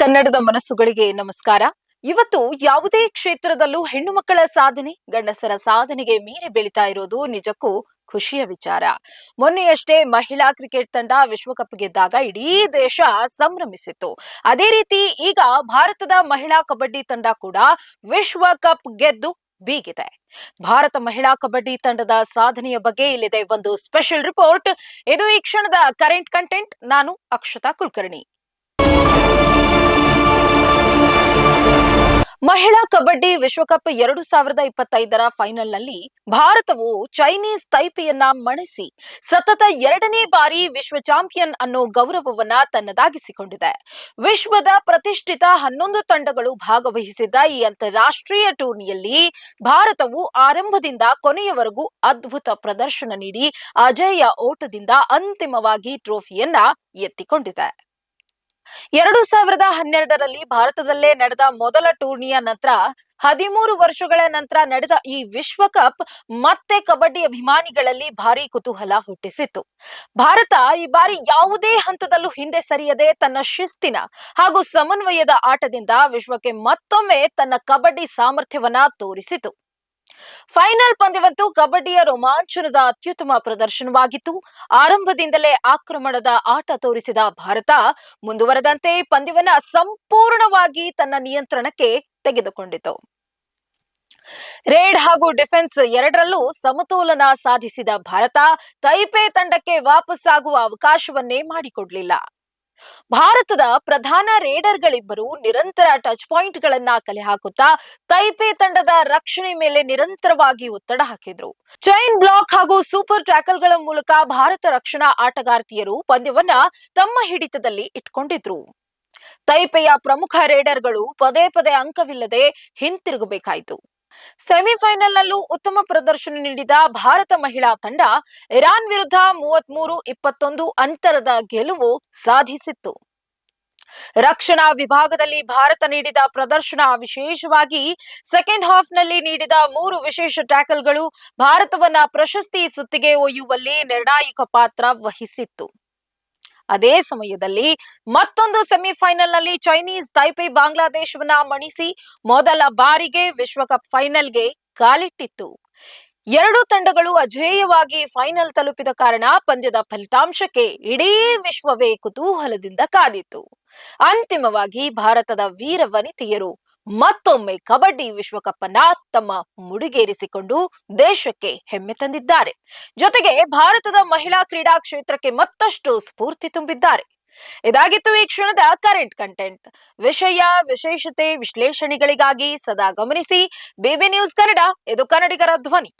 ಕನ್ನಡದ ಮನಸ್ಸುಗಳಿಗೆ ನಮಸ್ಕಾರ. ಇವತ್ತು ಯಾವುದೇ ಕ್ಷೇತ್ರದಲ್ಲೂ ಹೆಣ್ಣು ಮಕ್ಕಳ ಸಾಧನೆ, ಗಂಡಸರ ಸಾಧನೆಗೆ ಮೀರಿ ಬೆಳೀತಾ ಇರೋದು ನಿಜಕ್ಕೂ ಖುಷಿಯ ವಿಚಾರ. ಮೊನ್ನೆಯಷ್ಟೇ ಮಹಿಳಾ ಕ್ರಿಕೆಟ್ ತಂಡ ವಿಶ್ವಕಪ್ ಗೆದ್ದಾಗ ಇಡೀ ದೇಶ ಸಂಭ್ರಮಿಸಿತ್ತು. ಅದೇ ರೀತಿ ಈಗ ಭಾರತದ ಮಹಿಳಾ ಕಬಡ್ಡಿ ತಂಡ ಕೂಡ ವಿಶ್ವಕಪ್ ಗೆದ್ದು ಬೀಗಿದೆ. ಭಾರತ ಮಹಿಳಾ ಕಬಡ್ಡಿ ತಂಡದ ಸಾಧನೆಯ ಬಗ್ಗೆ ಇಲ್ಲಿದೆ ಒಂದು ಸ್ಪೆಷಲ್ ರಿಪೋರ್ಟ್. ಇದು ಈ ಕ್ಷಣದ ಕರೆಂಟ್ ಕಂಟೆಂಟ್. ನಾನು ಅಕ್ಷತಾ ಕುಲಕರ್ಣಿ. ಮಹಿಳಾ ಕಬಡ್ಡಿ ವಿಶ್ವಕಪ್ ಎರಡು ಸಾವಿರದ ಇಪ್ಪತ್ತೈದರ ಫೈನಲ್ನಲ್ಲಿ ಭಾರತವು ಚೈನೀಸ್ ತೈಪೆಯನ್ನ ಮಣಿಸಿ ಸತತ ಎರಡನೇ ಬಾರಿ ವಿಶ್ವ ಚಾಂಪಿಯನ್ ಅನ್ನೋ ಗೌರವವನ್ನ ತನ್ನದಾಗಿಸಿಕೊಂಡಿದೆ. ವಿಶ್ವದ ಪ್ರತಿಷ್ಠಿತ ಹನ್ನೊಂದು ತಂಡಗಳು ಭಾಗವಹಿಸಿದ್ದ ಈ ಅಂತಾರಾಷ್ಟ್ರೀಯ ಟೂರ್ನಿಯಲ್ಲಿ ಭಾರತವು ಆರಂಭದಿಂದ ಕೊನೆಯವರೆಗೂ ಅದ್ಭುತ ಪ್ರದರ್ಶನ ನೀಡಿ ಅಜೇಯ ಓಟದಿಂದ ಅಂತಿಮವಾಗಿ ಟ್ರೋಫಿಯನ್ನ ಎತ್ತಿಕೊಂಡಿದೆ. ಎರಡು ಸಾವಿರದ ಹನ್ನೆರಡರಲ್ಲಿ ಭಾರತದಲ್ಲೇ ನಡೆದ ಮೊದಲ ಟೂರ್ನಿಯ ನಂತರ ಹದಿಮೂರು ವರ್ಷಗಳ ನಂತರ ನಡೆದ ಈ ವಿಶ್ವಕಪ್ ಮತ್ತೆ ಕಬಡ್ಡಿ ಅಭಿಮಾನಿಗಳಲ್ಲಿ ಭಾರಿ ಕುತೂಹಲ ಹುಟ್ಟಿಸಿತ್ತು. ಭಾರತ ಈ ಬಾರಿ ಯಾವುದೇ ಹಂತದಲ್ಲೂ ಹಿಂದೆ ಸರಿಯದೆ ತನ್ನ ಶಿಸ್ತಿನ ಹಾಗೂ ಸಮನ್ವಯದ ಆಟದಿಂದ ವಿಶ್ವಕ್ಕೆ ಮತ್ತೊಮ್ಮೆ ತನ್ನ ಕಬಡ್ಡಿ ಸಾಮರ್ಥ್ಯವನ್ನ ತೋರಿಸಿತು. ಫೈನಲ್ ಪಂದ್ಯವಂತೂ ಕಬಡ್ಡಿಯ ರೋಮಾಂಚನದ ಅತ್ಯುತ್ತಮ ಪ್ರದರ್ಶನವಾಗಿತ್ತು. ಆರಂಭದಿಂದಲೇ ಆಕ್ರಮಣದ ಆಟ ತೋರಿಸಿದ ಭಾರತ ಮುಂದುವರೆದಂತೆ ಪಂದ್ಯವನ್ನ ಸಂಪೂರ್ಣವಾಗಿ ತನ್ನ ನಿಯಂತ್ರಣಕ್ಕೆ ತೆಗೆದುಕೊಂಡಿತು. ರೇಡ್ ಹಾಗೂ ಡಿಫೆನ್ಸ್ ಎರಡರಲ್ಲೂ ಸಮತೋಲನ ಸಾಧಿಸಿದ ಭಾರತ ತೈಪೆ ತಂಡಕ್ಕೆ ವಾಪಸ್ಸಾಗುವ ಅವಕಾಶವನ್ನೇ ಮಾಡಿಕೊಡ್ಲಿಲ್ಲ. ಭಾರತದ ಪ್ರಧಾನ ರೇಡರ್ಗಳಿಬ್ಬರು ನಿರಂತರ ಟಚ್ ಪಾಯಿಂಟ್ಗಳನ್ನ ಕಲೆ ಹಾಕುತ್ತಾ ತೈಪೆ ತಂಡದ ರಕ್ಷಣೆ ಮೇಲೆ ನಿರಂತರವಾಗಿ ಒತ್ತಡ ಹಾಕಿದ್ರು. ಚೈನ್ ಬ್ಲಾಕ್ ಹಾಗೂ ಸೂಪರ್ ಟ್ಯಾಕಲ್ಗಳ ಮೂಲಕ ಭಾರತ ರಕ್ಷಣಾ ಆಟಗಾರ್ತಿಯರು ಪಂದ್ಯವನ್ನ ತಮ್ಮ ಹಿಡಿತದಲ್ಲಿ ಇಟ್ಕೊಂಡಿದ್ರು. ತೈಪೆಯ ಪ್ರಮುಖ ರೇಡರ್ಗಳು ಪದೇ ಪದೇ ಅಂಕವಿಲ್ಲದೆ ಹಿಂತಿರುಗಬೇಕಾಯಿತು. ಸೆಮಿಫೈನಲ್ನಲ್ಲೂ ಉತ್ತಮ ಪ್ರದರ್ಶನ ನೀಡಿದ ಭಾರತ ಮಹಿಳಾ ತಂಡ ಇರಾನ್ ವಿರುದ್ಧ ಮೂವತ್ಮೂರು ಇಪ್ಪತ್ತೊಂದು ಅಂತರದ ಗೆಲುವು ಸಾಧಿಸಿತ್ತು. ರಕ್ಷಣಾ ವಿಭಾಗದಲ್ಲಿ ಭಾರತ ನೀಡಿದ ಪ್ರದರ್ಶನ ವಿಶೇಷವಾಗಿ ಸೆಕೆಂಡ್ ಹಾಫ್ನಲ್ಲಿ ನೀಡಿದ ಮೂರು ವಿಶೇಷ ಟ್ಯಾಕಲ್ಗಳು ಭಾರತವನ್ನ ಪ್ರಶಸ್ತಿ ಸುತ್ತಿಗೆ ಒಯ್ಯುವಲ್ಲಿ ನಿರ್ಣಾಯಕ ಪಾತ್ರ ವಹಿಸಿತ್ತು. ಅದೇ ಸಮಯದಲ್ಲಿ ಮತ್ತೊಂದು ಸೆಮಿಫೈನಲ್ನಲ್ಲಿ ಚೈನೀಸ್ ತೈಪೆ ಬಾಂಗ್ಲಾದೇಶವನ್ನ ಮಣಿಸಿ ಮೊದಲ ಬಾರಿಗೆ ವಿಶ್ವಕಪ್ ಫೈನಲ್ಗೆ ಕಾಲಿಟ್ಟಿತ್ತು. ಎರಡು ತಂಡಗಳು ಅಜೇಯವಾಗಿ ಫೈನಲ್ ತಲುಪಿದ ಕಾರಣ ಪಂದ್ಯದ ಫಲಿತಾಂಶಕ್ಕೆ ಇಡೀ ವಿಶ್ವವೇ ಕುತೂಹಲದಿಂದ ಕಾದಿತ್ತು. ಅಂತಿಮವಾಗಿ ಭಾರತದ ವೀರ ವನಿತೆಯರು ಮತ್ತೊಮ್ಮೆ ಕಬಡ್ಡಿ ವಿಶ್ವಕಪ್ ಅನ್ನ ತಮ್ಮ ಮುಡಿಗೇರಿಸಿಕೊಂಡು ದೇಶಕ್ಕೆ ಹೆಮ್ಮೆ ತಂದಿದ್ದಾರೆ. ಜೊತೆಗೆ ಭಾರತದ ಮಹಿಳಾ ಕ್ರೀಡಾ ಕ್ಷೇತ್ರಕ್ಕೆ ಮತ್ತಷ್ಟು ಸ್ಫೂರ್ತಿ ತುಂಬಿದ್ದಾರೆ. ಇದಾಗಿತ್ತು ಈ ಕ್ಷಣದ ಕರೆಂಟ್ ಕಂಟೆಂಟ್ ವಿಷಯ, ವಿಶೇಷತೆ, ವಿಶ್ಲೇಷಣೆಗಳಿಗಾಗಿ ಸದಾ ಗಮನಿಸಿ, ಬಿಬಿ ನ್ಯೂಸ್ ಕನ್ನಡ, ಇದು ಕನ್ನಡಿಗರ ಧ್ವನಿ.